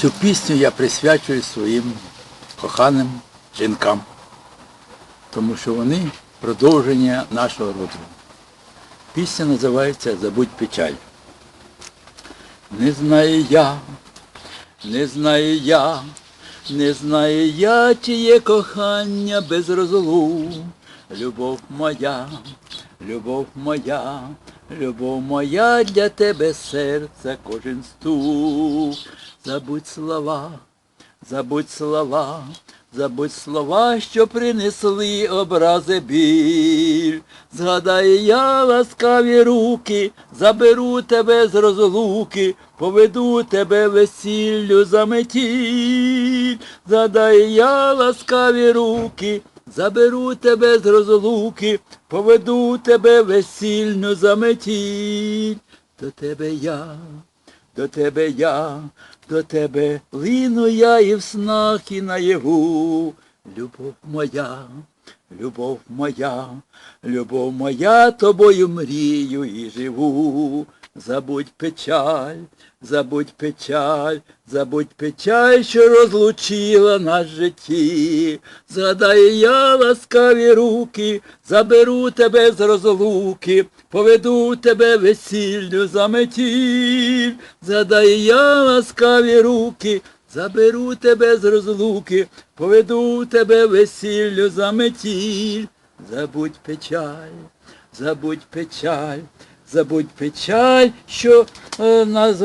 Цю пісню я присвячую своїм коханим жінкам, тому що вони продовження нашого роду. Пісня називається Забудь печаль. Не знаю я, не знаю я, не знаю я, чиє кохання без розлук. Любов моя, любов моя, любов моя для тебе серце кожен стук. Забудь слова, забудь слова, забудь слова, що принесли образи біль. Згадай я ласкаві руки, заберу тебе з розлуки, поведу тебе весіллю за метіль. Згадай я ласкаві руки, заберу тебе з розлуки, поведу тебе весільну за метіль. До тебе я. До тебе я, до тебе лину я і в снах, і наяву. Любов моя, любов моя, любов моя, тобою мрію і живу. Забудь печаль, забудь печаль, забудь печаль, що розлучила нас житті. Згадай я ласкаві руки, заберу тебе з розлуки, поведу тебе весіллю за метіль. Згадай я ласкаві руки, заберу тебе з розлуки, поведу тебе весіллю за метіль. Забудь печаль, забудь печаль, забудь печаль, що е, нас,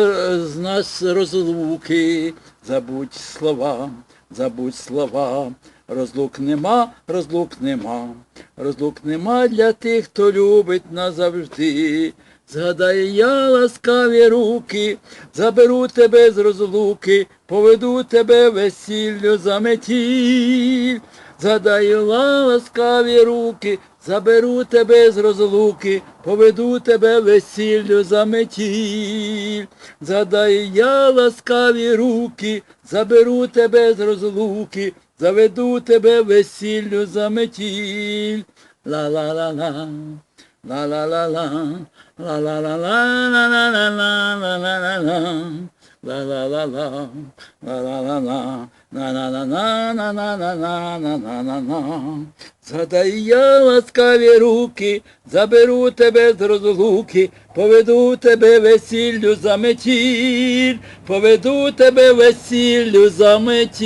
з нас розлуки, забудь слова, забудь слова. Розлук нема, розлук нема, розлук нема для тих, хто любить назавжди. Згадай я ласкаві руки, заберу тебе з розлуки, поведу тебе весіллю за метіль. Згадай ласкаві руки, заберу тебе з розлуки, поведу тебе весіллю за метіль. Згадай я ласкаві руки, заберу тебе з розлуки, заведу тебе весіллю за метіль. Ла-ла-ла-ла. La la la la, la la la la, la la la la, la la la la, la la la la, la la la la, на на на на на на на на на на на на Згадай я ласкаві руки, заберу тебе з розлуки, поведу тебе весіллю за метіль, поведу тебе весіллю за метіль.